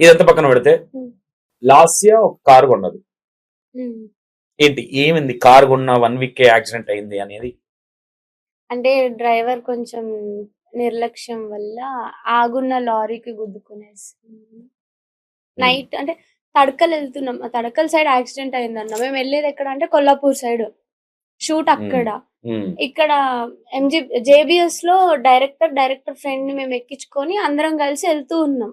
ఇదంతా పక్కన పెడితే ఇయర్ ఒక కారు కొన్నది. ఏంటి? ఏమైంది? కారు కొన్న వన్ వీక్ యాక్సిడెంట్ అయింది అనేది. అంటే డ్రైవర్ కొంచెం నిర్లక్ష్యం వల్ల ఆగున్న లారీకి గుద్దుకునేసి నైట్ అంటే తడకలు వెళ్తున్నాం. ఆ తడకల్ సైడ్ యాక్సిడెంట్ అయిందన్న. మేము వెళ్ళేది ఎక్కడ అంటే కొల్లాపూర్ సైడ్. షూట్ అక్కడ. ఇక్కడ ఎంజి జేబిఎస్లో డైరెక్టర్ డైరెక్టర్ ఫ్రెండ్ని మేము ఎక్కించుకొని అందరం కలిసి వెళ్తూ ఉన్నాం.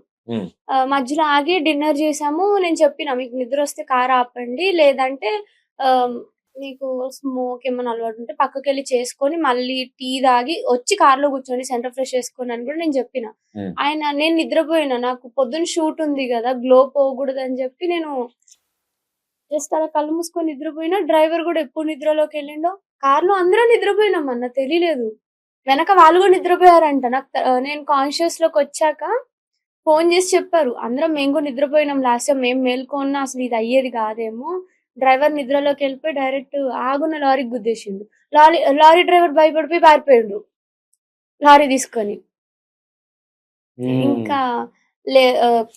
మధ్యలో ఆగి డిన్నర్ చేసాము నేను చెప్పిన మీకు నిద్ర వస్తే కార్ ఆపండి. లేదంటే ఆ, మీకు స్మోక్ ఏమైనా అలవాటు ఉంటే పక్కకి వెళ్ళి చేసుకొని మళ్ళీ టీ తాగి వచ్చి కార్లో కూర్చోండి సెంటర్ ఫ్రెష్ చేసుకొని అని కూడా నేను చెప్పిన. ఆయన నేను నిద్రపోయినా. నాకు పొద్దున్న షూట్ ఉంది కదా గ్లో పోకూడదు అని చెప్పి నేను జస్ట్ అలా కళ్ళు మూసుకొని నిద్రపోయినా. డ్రైవర్ కూడా ఎప్పుడు నిద్రలోకి వెళ్ళిండో కార్లో అందరూ నిద్రపోయినాం అన్న తెలియలేదు వెనక వాళ్ళు కూడా నిద్రపోయారంట. నాకు నేను కాన్షియస్లోకి వచ్చాక ఫోన్ చేసి చెప్పారు. అందరం మేము కూడా నిద్రపోయినాం లాస్ట్ టైం మేము మేల్కొన్నా అసలు ఇది అయ్యేది కాదేమో. డ్రైవర్ నిద్రలోకి వెళ్ళిపోయి డైరెక్ట్ ఆగున్న లారీకి గుద్దేసిండు. లారీ లారీ డ్రైవర్ భయపడిపోయి పారిపోయిండు. లారీ తీసుకొని. ఇంకా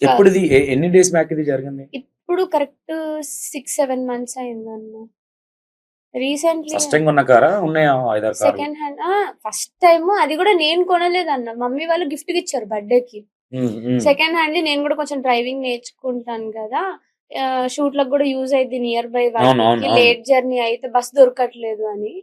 ఎప్పుడు ఎన్ని డేస్ బ్యాక్ ఇది జరిగింది? ఇప్పుడు కరెక్ట్ సిక్స్ సెవెన్ మంత్స్ అయిందన్న. రీసెంట్లీ ఫస్ట్ టైం కారా? ఉన్నాయా సెకండ్ హ్యాండ్ ఫస్ట్ టైం అది కూడా నేను కొనలేదన్న. మమ్మీ వాళ్ళు గిఫ్ట్ ఇచ్చారు బర్త్డే కి సెకండ్ హ్యాండ్ నేను కూడా కొంచెం డ్రైవింగ్ నేర్చుకుంటాను కదా షూట్లకు కూడా యూజ్ అయింది నియర్ బై అవును. లేట్ జర్నీ అయితే బస్ దొరకట్లేదు అని.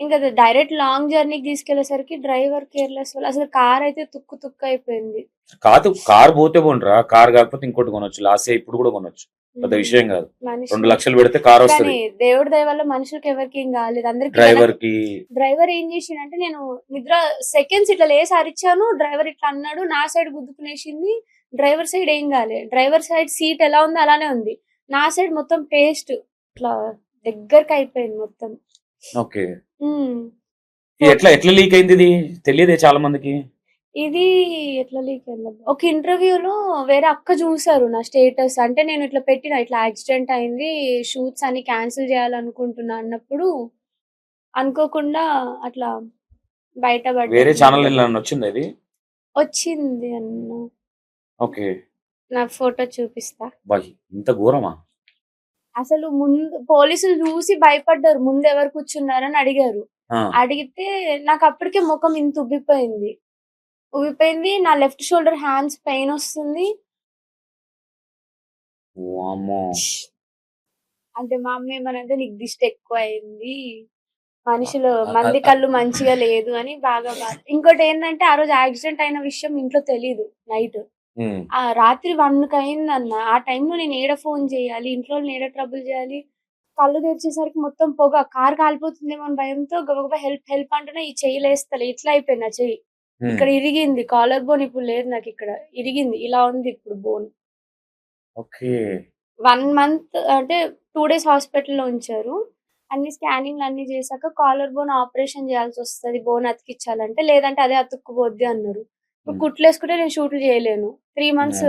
ఇంకా డైరెక్ట్ లాంగ్ జర్నీకి తీసుకెళ్ళేసరికి డ్రైవర్ కేర్లెస్ వల్ల అసలు కార్ అయితే తుక్కు తుక్కు అయిపోయింది. కాదు కార్ పోతే పోండ్రా కార్ కాకపోతే ఇంకోటి కొనొచ్చు లాస్ట్ ఇప్పుడు కూడా కొనొచ్చు. పెద్ద విషయం కాదు. రెండు లక్షలు పెడితే కార్ వస్తుంది. కానీ దేవుడి దయ వల్ల మనుషులకి ఎవరికి ఏం కాలేదు. అందరికి డ్రైవర్కి డ్రైవర్ ఏం చేసిండంటే నేను నిద్ర సెకండ్స్ ఇట్లా లేసి అరిచాను డ్రైవర్ ఇట్లా అన్నాడు నా సైడ్ గుద్దుకునేసింది డ్రైవర్ సైడ్ ఏం కాలే. డ్రైవర్ సైడ్ సీట్ ఎలా ఉందో అలానే ఉంది. నా సైడ్ మొత్తం పేస్ట్ ఇట్లా దగ్గరకు అయిపోయింది మొత్తం. ఓకే. ఎట్లా ఎట్లా లీక్ అయింది ఇది? తెలియదే చాలా మందికి. ఇది ఎట్లా లీక్ అయింది ఒక ఇంటర్వ్యూలో వేరే అక్క చూసారు నా స్టేటస్ అంటే నేను ఇట్లా పెట్టిన ఇట్లా యాక్సిడెంట్ అయింది షూట్స్ అని క్యాన్సిల్ చేయాలనుకుంటున్నా అన్నప్పుడు అనుకోకుండా అట్లా బయటపడి వేరే ఛానల్ వచ్చింది ఇది? వచ్చింది అన్న. ఓకే. నా ఫోటో చూపిస్తా. ఇంత ఘోరమా? అసలు ముందు పోలీసులు చూసి భయపడ్డారు ముందు ఎవరు కూర్చున్నారని అడిగారు. అడిగితే నాకు అప్పటికే ముఖం ఇంత ఉబ్బిపోయింది. ఉబ్బిపోయింది నా లెఫ్ట్ షోల్డర్ హ్యాండ్స్ పెయిన్ వస్తుంది. వామ్మో. అంటే మా అమ్మ ఏమనంటే నీకు దిష్టి ఎక్కువ అయింది మనుషులు మంది కళ్ళు మంచిగా లేదు అని బాగా ఇంకోటి ఏంటంటే ఆ రోజు యాక్సిడెంట్ అయిన విషయం ఇంట్లో తెలియదు నైట్. ఉమ్, ఆ రాత్రి వన్కి అయిందన్న ఆ టైంలో నేను ఏడ ఫోన్ చేయాలి ఇంట్లో వాళ్ళని ఏడ ట్రబుల్ చేయాలి? కళ్ళు తెరిచేసరికి మొత్తం పొగ కార్ కాలిపోతుందేమో అని భయంతో గబగబా హెల్ప్ హెల్ప్ అంటేనే ఈ చెయ్యి లేస్తలే ఇట్లా అయిపోయింది నా చెయ్యి. ఇక్కడ ఇరిగింది. కాలర్ బోన్ ఇప్పుడు లేదు నాకు ఇక్కడ. ఇరిగింది. ఇలా ఉంది ఇప్పుడు బోన్. ఓకే. వన్ మంత్ అంటే టూ డేస్ హాస్పిటల్లో ఉంచారు. అన్ని స్కానింగ్ అన్ని చేశాక కాలర్ బోన్ ఆపరేషన్ చేయాల్సి వస్తుంది. బోన్ అతికించాలంటే లేదంటే అదే అతుక్కుపోద్ది అన్నారు. ఇప్పుడు. కుట్లు వేసుకుంటే నేను షూట్లు చేయలేను. Three months.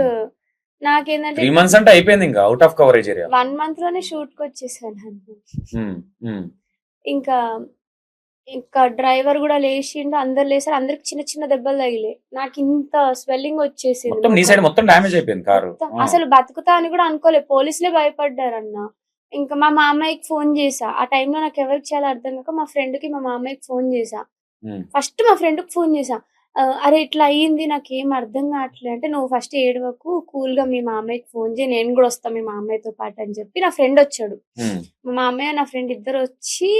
నాకేంటంటే త్రీ మంత్స్ అంటే అయిపోయింది ఇంకా అవుట్ ఆఫ్ కవరేజ్ ఏరియా. వన్ మంత్లోనే షూట్కి వచ్చేసాను. ఇంకా ఇంకా డ్రైవర్ కూడా లేచిండు అందరు లేసారు అందరికి చిన్న చిన్న దెబ్బలు తగిలే నాకు ఇంత స్వెల్లింగ్ వచ్చేసింది. మొత్తం నీ సైడ్ మొత్తం డ్యామేజ్ అయిపోయింది కారు. అసలు బతుకుతా అని కూడా అనుకోలే పోలీసులే భయపడ్డారన్న. ఇంకా మా మామయ్యకి ఫోన్ చేసా. ఆ టైంలో నాకు ఎవరికి చేయాలో అర్థం కాక మా ఫ్రెండ్కి మా మామయ్యకి ఫోన్ చేసా. ఉమ్, ఫస్ట్ మా ఫ్రెండ్కి ఫోన్ చేసా. ఆ, అరే ఇట్లా అయ్యింది నాకు ఏం అర్థం కావట్లేదు అంటే నువ్వు ఫస్ట్ ఏడవకు కూల్గా మీ మామయ్యకి ఫోన్ చేయి నేను కూడా వస్తా మీ మామయ్యతో పాటు అని చెప్పి నా ఫ్రెండ్ వచ్చాడు. ఉమ్, మా మామయ్య నా ఫ్రెండ్ ఇద్దరు వచ్చి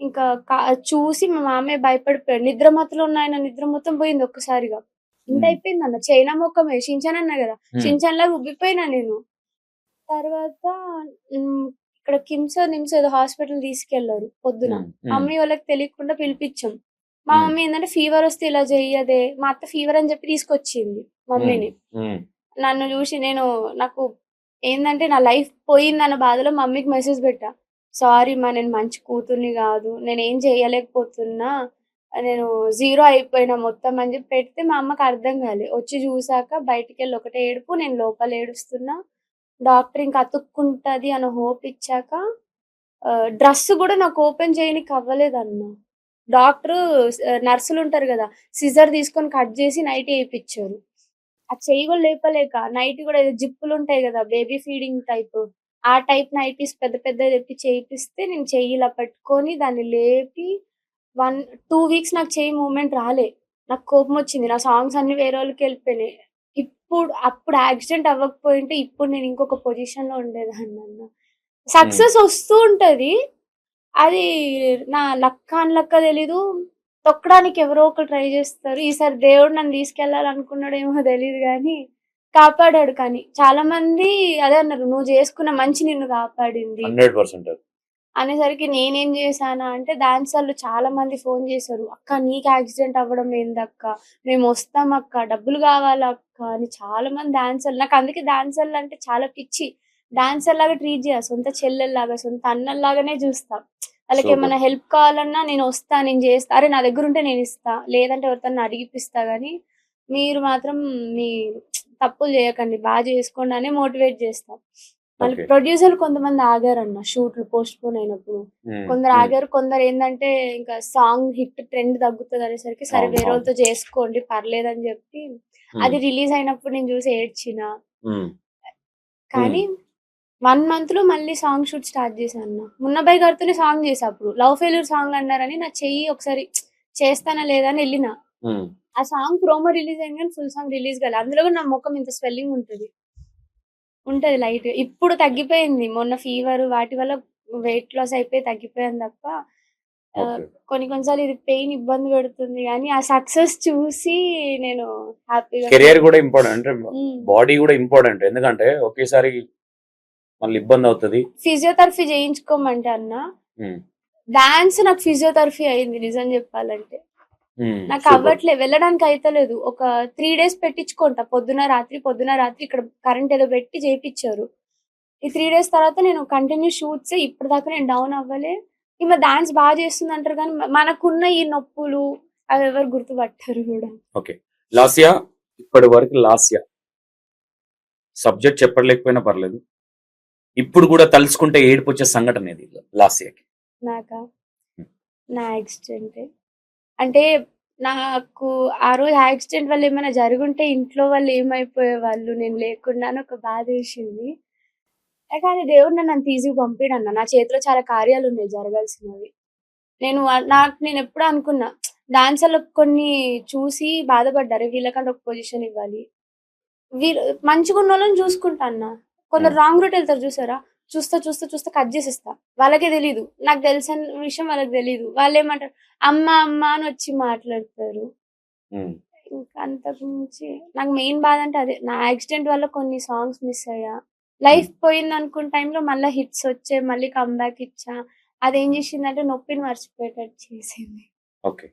ఇంకా చూసి మా మామయ్య భయపడిపోయాడు. నిద్ర మత్తులో ఉన్న ఆయన నిద్ర మొత్తం పోయింది ఒక్కసారిగా. ఇంత. అయిపోయింది అన్న చైనా మొక్కమే షించాన్ అన్న కదా. షించాన్ లాగా ఉబ్బిపోయినా నేను. తర్వాత ఇక్కడ కిమ్స్ నిమ్స్ ఏదో హాస్పిటల్ తీసుకెళ్ళారు పొద్దున. మమ్మీ వాళ్ళకి తెలియకుండా పిలిపించాం. మా. మమ్మీ ఏంటంటే ఫీవర్ వస్తే ఇలా చెయ్యదే మా అత్త ఫీవర్ అని చెప్పి తీసుకొచ్చింది మమ్మీని. నన్ను చూసి నేను నాకు ఏంటంటే నా లైఫ్ పోయిందన్న బాధలో మమ్మీకి మెసేజ్ పెట్టా. సారీ మా నేను మంచి కూతుర్ని కాదు. నేను ఏం చేయలేకపోతున్నా. నేను జీరో అయిపోయినా మొత్తం అని చెప్పి పెడితే మా అమ్మకి అర్థం కాలే. వచ్చి చూసాక బయటికి వెళ్ళి ఒకటే ఏడుపు నేను లోపల ఏడుస్తున్నా. డాక్టర్ ఇంకా అతుక్కుంటుంది అని హోప్ ఇచ్చాక డ్రెస్ కూడా నాకు ఓపెన్ చేయనికి అవ్వలేదన్న. డాక్టర్ నర్సులు ఉంటారు కదా సిజర్ తీసుకొని కట్ చేసి నైట్ వేయించారు. ఆ చెయ్యి కూడా లేపలేక నైట్ కూడా జిప్పులు ఉంటాయి కదా బేబీ ఫీడింగ్ టైప్. ఆ టైప్ నైటీస్ పెద్ద పెద్ద తెప్పి చేయిపిస్తే నేను చెయ్యి ఇలా పట్టుకొని దాన్ని లేపి వన్ టూ వీక్స్ నాకు చెయ్యి మూమెంట్ రాలే. నాకు కోపం వచ్చింది. నా సాంగ్స్ అన్ని వేరే వాళ్ళకి వెళ్ళిపోయినాయి. ఇప్పుడు అప్పుడు యాక్సిడెంట్ అవ్వకపోయింటే ఇప్పుడు నేను ఇంకొక పొజిషన్లో ఉండేదాన్ని అన్న సక్సెస్ వస్తూ ఉంటది. అది నా లక్క అని లక్క తెలీదు. తొక్కడానికి ఎవరో ఒకరు ట్రై చేస్తారు. ఈసారి దేవుడు నన్ను తీసుకెళ్ళాలనుకున్నాడేమో తెలియదు కానీ కాపాడాడు కానీ చాలా మంది అదే అన్నారు నువ్వు చేసుకున్న మంచి నిన్ను కాపాడింది. హండ్రెడ్ పర్సెంట్ అనేసరికి నేనేం చేశానా అంటే డాన్సర్లు చాలా మంది ఫోన్ చేశారు అక్క నీకు యాక్సిడెంట్ అవ్వడం ఏందక్క? మేము వస్తాం అక్క డబ్బులు కావాలా అక్క? అని చాలా మంది డాన్సర్లు నాకు అందుకే డాన్సర్లు అంటే చాలా పిచ్చి. డాన్సర్ లాగా ట్రీట్ చేయ సొంత చెల్లెల్లాగా సొంత అన్నల్లాగానే చూస్తా. వాళ్ళకి. ఏమైనా హెల్ప్ కావాలన్నా నేను వస్తా నేను చేస్తా. అరే నా దగ్గర ఉంటే నేను ఇస్తా లేదంటే ఎవరితో అడిగిపిస్తా గానీ మీరు మాత్రం మీ తప్పులు చేయకండి బాగా చేసుకోండి అని మోటివేట్ చేస్తా. మళ్ళీ. ప్రొడ్యూసర్ కొంతమంది ఆగారన్న షూట్లు పోస్ట్ పోన్ అయినప్పుడు కొందరు ఆగారు కొందరు ఏంటంటే ఇంకా సాంగ్ హిట్ ట్రెండ్ తగ్గుతుంది అనేసరికి సరే వేరే. వాళ్ళతో చేసుకోండి పర్లేదని చెప్పి అది రిలీజ్ అయినప్పుడు నేను చూసి ఏడ్చిన. కానీ వన్ మంత్లో మళ్ళీ సాంగ్ షూట్ స్టార్ట్ చేశాను అన్న. మున్నబాయ్ గారితోనే సాంగ్ చేసా అప్పుడు. లవ్ ఫెయిల్యూర్ సాంగ్ అన్నారని నా చెయ్యి ఒకసారి చేస్తానా లేదా అని వెళ్ళిన ఆ సాంగ్ ప్రోమో రిలీజ్ అయింది కానీ ఫుల్ సాంగ్ రిలీజ్ కాలేదు అందులో కూడా నా ముఖం ఇంత స్వెల్లింగ్ ఉంటది. ఉంటది లైట్ ఇప్పుడు తగ్గిపోయింది. మొన్న ఫీవర్ వాటి వల్ల వెయిట్ లాస్ అయిపోయి తగ్గిపోయింది తప్ప కొన్ని కొన్నిసార్లు ఇది పెయిన్ ఇబ్బంది పెడుతుంది కానీ ఆ సక్సెస్ చూసి నేను హ్యాపీగా కెరియర్ కూడా ఇంపార్టెంట్ బాడీ కూడా ఇంపార్టెంట్ ఎందుకంటే ఒకేసారి మళ్ళీ ఇబ్బంది అవుతుంది. ఫిజియోథెరపీ చేయించుకోమంటే అన్న డాన్స్ నాకు ఫిజియోథెరపీ అయింది నిజం చెప్పాలంటే. నాకు super. అవ్వట్లే వెళ్ళడానికి అయితలేదు. ఒక త్రీ డేస్ పెట్టించుకుంటా. పొద్దున రాత్రి పొద్దున రాత్రి ఇక్కడ కరెంట్ ఏదో పెట్టి చేయించారు ఈ త్రీ డేస్ తర్వాత నేను కంటిన్యూ షూట్స్ ఇప్పటిదాకా నేను డౌన్ అవ్వలే. ఈమె డాన్స్ బాగా చేస్తుంది అంటారు కానీ మనకున్న ఈ నొప్పులు అవి ఎవరు గుర్తుపట్టారు కూడా. ఓకే లాస్యా ఇప్పటి వరకు లాస్యా. సబ్జెక్ట్ చెప్పలేకపోయినా పర్లేదు. ఇప్పుడు కూడా తలుచుకుంటే ఏడుపు వచ్చే సంఘటన ఇది లాస్యాకి? నాక? నా యాక్సిడెంట్. అంటే నాకు ఆ రోజు యాక్సిడెంట్ వల్ల ఏమైనా జరుగుంటే ఇంట్లో వాళ్ళు ఏమైపోయే వాళ్ళు నేను లేకుండా ఒక బాధ వేసింది. కానీ దేవుడు నన్ను అంత ఈజీగా పంపిడన్న. నా చేతిలో చాలా కార్యాలు ఉన్నాయి జరగాల్సినవి. నేను నాకు నేను ఎప్పుడు అనుకున్నా డాన్సర్లు కొన్ని చూసి బాధపడ్డారు వీళ్ళకంటే ఒక పొజిషన్ ఇవ్వాలి. వీళ్ళు మంచిగా ఉన్న వాళ్ళని చూసుకుంటా అన్న. కొందరు రాంగ్ రూట్ వెళ్తారు చూసారా? చూస్తా చూస్తా చూస్తా కట్ చేసేస్తా. వాళ్ళకే తెలీదు. నాకు తెలిసిన విషయం వాళ్ళకి తెలీదు. వాళ్ళు ఏమంటారు అమ్మ అమ్మ అని వచ్చి మాట్లాడతారు. ఇంకా అంతకు మించి నాకు మెయిన్ బాధ అంటే అదే. నా యాక్సిడెంట్ వల్ల కొన్ని సాంగ్స్ మిస్ అయ్యా. లైఫ్ పోయింది అనుకున్న టైంలో మళ్ళీ హిట్స్ వచ్చే మళ్ళీ కమ్బ్యాక్ ఇచ్చా. అదేం చేసిందంటే నొప్పిని మర్చిపోయేటట్టు చేసింది. ఓకే.